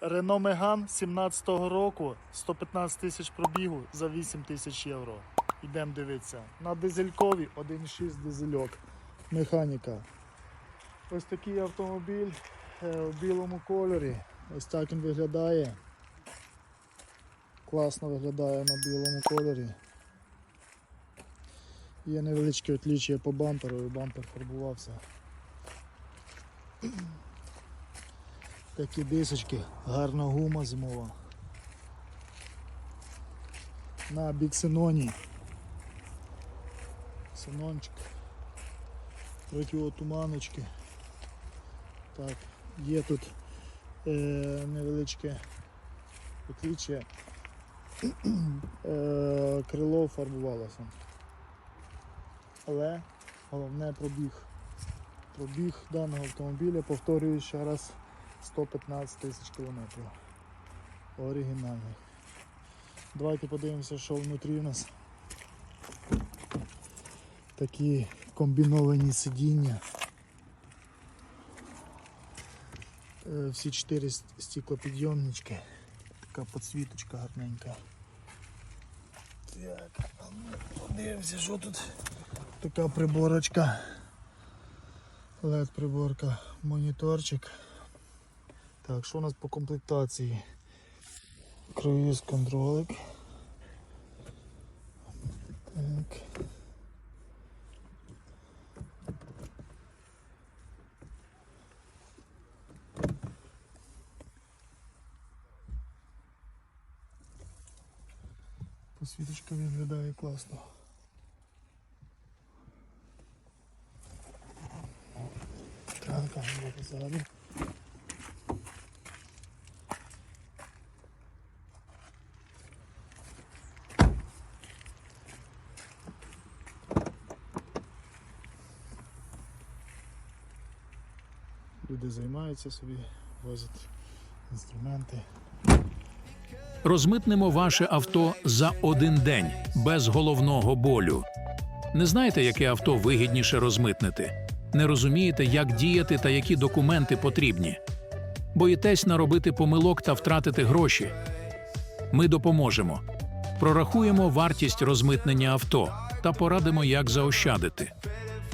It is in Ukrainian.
Renault Megane 17-го року, 115 тисяч пробігу за 8 тисяч євро. Йдемо дивитися. На дизелькові 1.6 дизельок. Механіка. Ось такий автомобіль е, в білому кольорі. Ось так він виглядає. Класно виглядає на білому кольорі. Є невеличке отліччя по бамперу, і бампер фарбувався. Такі дисочки, гарна гума зимова. На біксеноні. Синончик. Противотуманочки. Так, є тут е, невеличке отліччя. е, крило фарбувалося. Але головне пробіг. Пробіг даного автомобіля, повторюю ще раз, 115 тисяч кілометрів. Оригінальний. Давайте подивимося, що внутрі у нас. Такі комбіновані сидіння. Е, Всі чотири с- стеклопідйомнички. Така підсвіточка гарненька. Так, ну, подивимося, що тут. Така приборочка. LED приборка, моніторчик. Так, що у нас по комплектації? Круїз контролик. Так. Посвіточка виглядає класно. Камера позаду. Люди займаються собі, возять інструменти. Розмитнемо ваше авто за один день без головного болю. Не знаєте, яке авто вигідніше розмитнити? Не розумієте, як діяти та які документи потрібні. Боїтесь наробити помилок та втратити гроші. Ми допоможемо. Прорахуємо вартість розмитнення авто та порадимо, як заощадити.